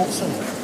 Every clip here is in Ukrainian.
もくすんだよ。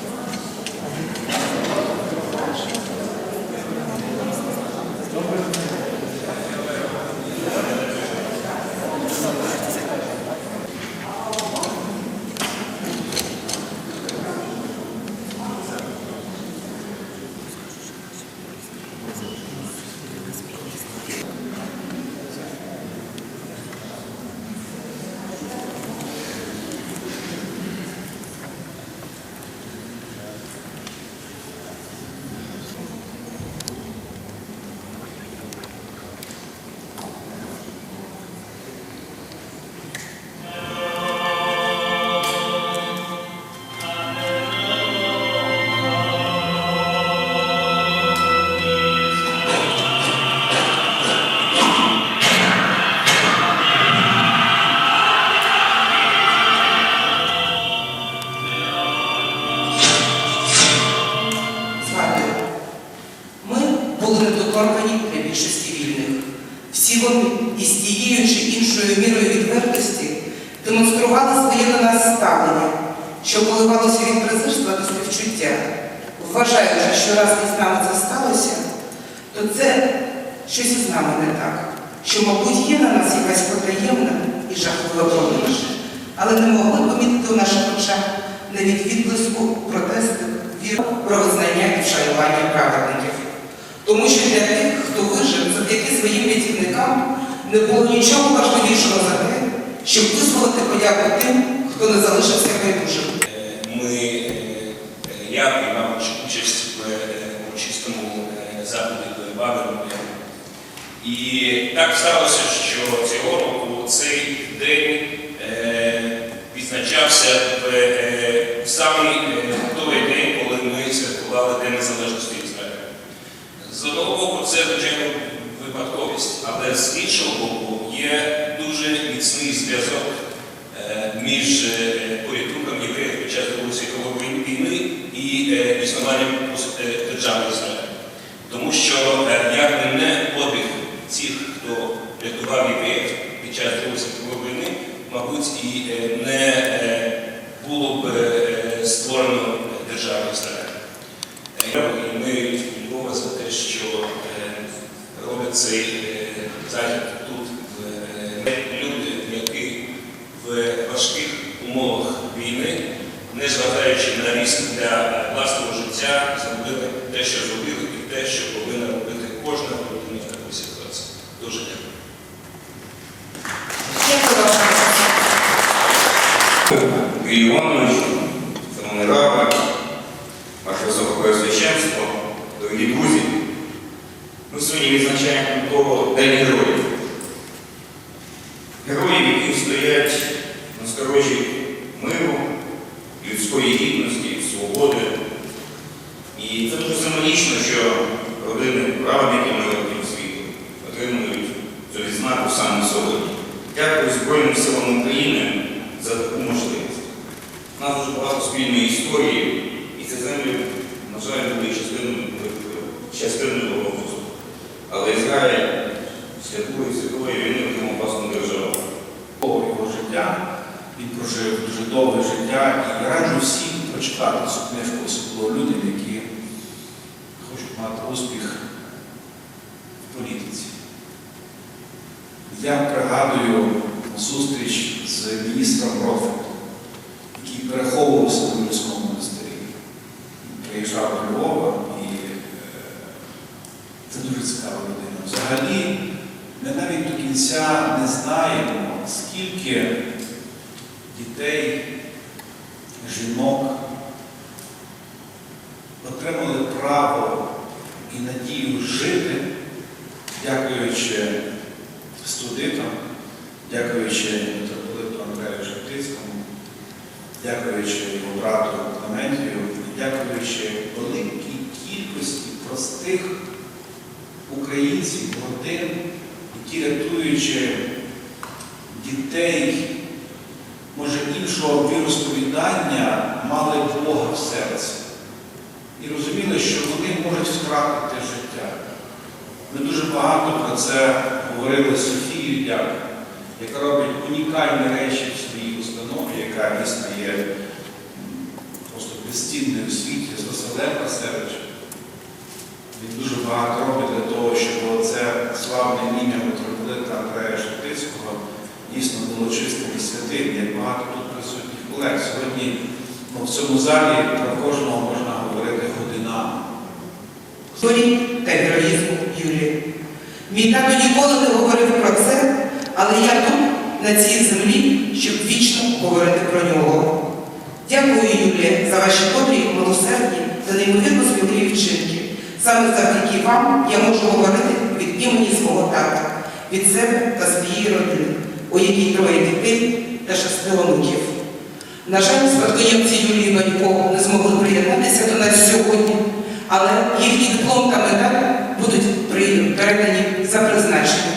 Від презирства до співчуття. Вважаючи, що раз із нами це сталося, то це щось із нами не так, що, мабуть, є на нас якась потаємна і жахлива проміж, але не могли помітити у наших очах навіть відблиску протесту, віру про визнання і вшанування праведників. Тому що для тих, хто вижив завдяки своїм рятівникам, не було нічого важливішого за те, щоб висловити подяку тим, хто не залишився байдужим. Ми, е, я приймав участь в е, урочистому е, заході до Бабину. І так сталося, що цього року цей день відзначався в самий той день, коли ми святкували День Незалежності Ізраїля. З одного боку, це звичайно випадковість, але з іншого боку є дуже міцний зв'язок між е, порятунком євреїв під час Другої світової війни і е, існуванням е, держави Ізраїль. Тому що е, як не подвиг цих, хто рятував євреїв під час Другої світової війни, мабуть, і е, не було б створено держави Ізраїль. І ми Львова за те, що роблять цей захід тут. Люди, які в важких умовах війни, незважаючи на ризик для власного життя, зробили те, що зробили, і те, що повинна робити кожна людина в такій ситуації. Дуже дякую. Дякую вам. Юрій Іванович, шановний раби, ваше високопреосвященство, дорогі друзі, ми сьогодні відзначаємо того День героїв. Героїв, які стоять на сторожі миру, людської гідності, свободи. І це дуже символічно, що родини праведників народів світу отримують цю відзнаку саме сьогодні. Дякую Збройним силам України за таку можливість. У нас дуже багато спільної історії, і ці землі, на жаль, були частиною, Голокосту. Але Ізраїль після Другої світової війни отримав власну державу. його життя. Він прожив дуже довге життя і раджу всім прочитати цю книжку, особливо людям, які хочуть мати успіх в політиці. Я пригадую зустріч з міністром який переховувався в Львівському монастирі. Приїжджав до Львова і е, це дуже цікава людина. Взагалі, ми навіть до кінця не знаємо, скільки дітей, жінок отримали право і надію жити, дякуючи студентам, дякуючи митрополиту Андрею Шептицькому, дякуючи його брату Клементію, дякуючи великій кількості простих українців, родин, які рятуючи дітей, може іншого віросповідання, мали Бога в серці. І розуміли, що вони можуть втратити життя. Ми дуже багато про це говорили Софією Дяк, яка робить унікальні речі в своїй яка дійсно є просто безцінною у світі з Василем Васильовичем. Він дуже багато робить для того, щоб це славне ім'я митрополита Андрея Шептицького дійсно було чистим і святим, як багато тут присутніх колег. Сьогодні ну, в цьому залі про кожного можна говорити годинами. історії та героїзму Юлії. Мій тато ніколи не говорив про це, але я тут, на цій землі, щоб вічно говорити про нього. Дякую, Юлія, за ваші добрі, милосердні та неймовірно сміливі вчинки. Саме завдяки вам я можу говорити від імені свого тата, від себе та своєї родини, у якій троє дітей та шести онуків. На жаль, спадкоємці Юлії Банько не змогли приєднатися до нас сьогодні, але їхній диплом та медаль будуть передані за призначенням.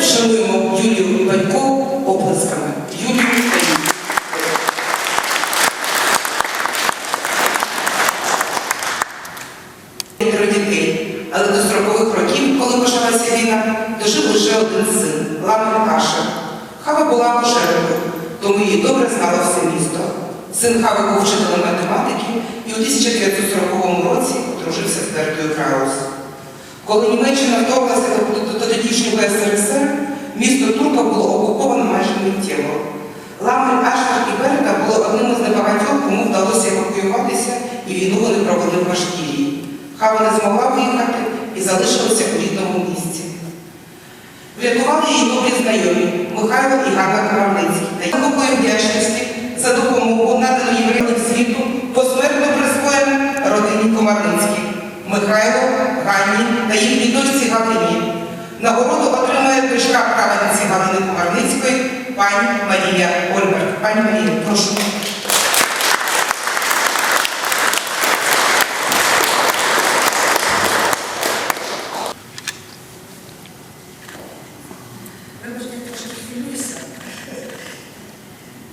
Вшануємо Юлію Банько оплесками. Юлію Україну. п'ятеро дітей, але до строкових років, коли почалася війна, дожив лише один син Ламен Каша. Хава була пожежною, тому її добре знало все місто. Син Хави був вчителем математики і у 1940 році одружився з Бертою Краус. Коли Німеччина вторглася до, тодішнього СРСР, місто Турка було окуповано майже миттєво. Ламель, Ашер і Берта було одним із небагатьох, кому вдалося евакуюватися, і війну вони провели в Башкірії. Хава не змогла виїхати і залишилася у рідному місці. Врятували її добрі знайомі Михайло і Ганна Крамницькі та глибокої вдячності за допомогу надану євреїв світу посмертно присвоєно родині Комарницьких Михайло, Ганні та їхній дочці Галині. Нагороду отримує дочка праведниці Галини Комарницької пані Марія Ольберт. Пані Марія, прошу.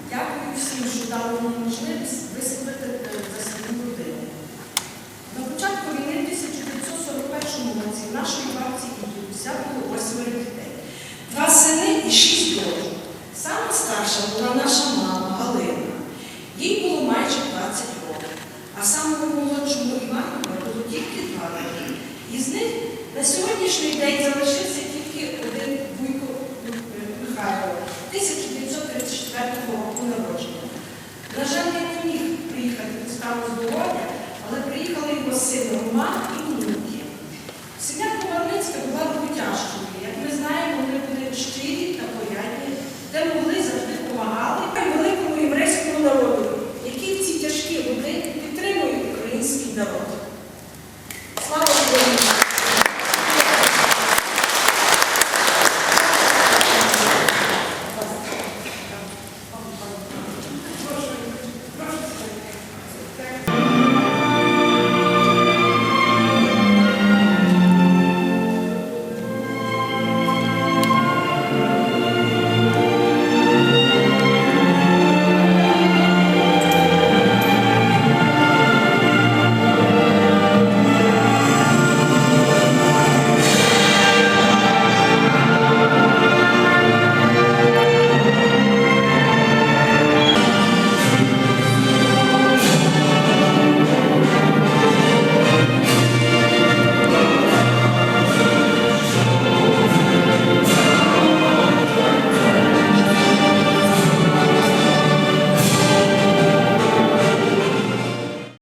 Дякую всім, що дали мені можливість висловити е, за свою родину. На початку війни в 1941 році в нашій бабці Ідуся було восьмеро дітей. Два сини і шість дочок. Сама старша була наша мама Галина. Їй було майже 20 років. А самому молодшому Івану було тільки два роки. Із них на сьогоднішній день залишився тільки один вуйко е, Михайло, 1934 року народження. На жаль, він не міг приїхати до стану здоров'я, але приїхали його син Роман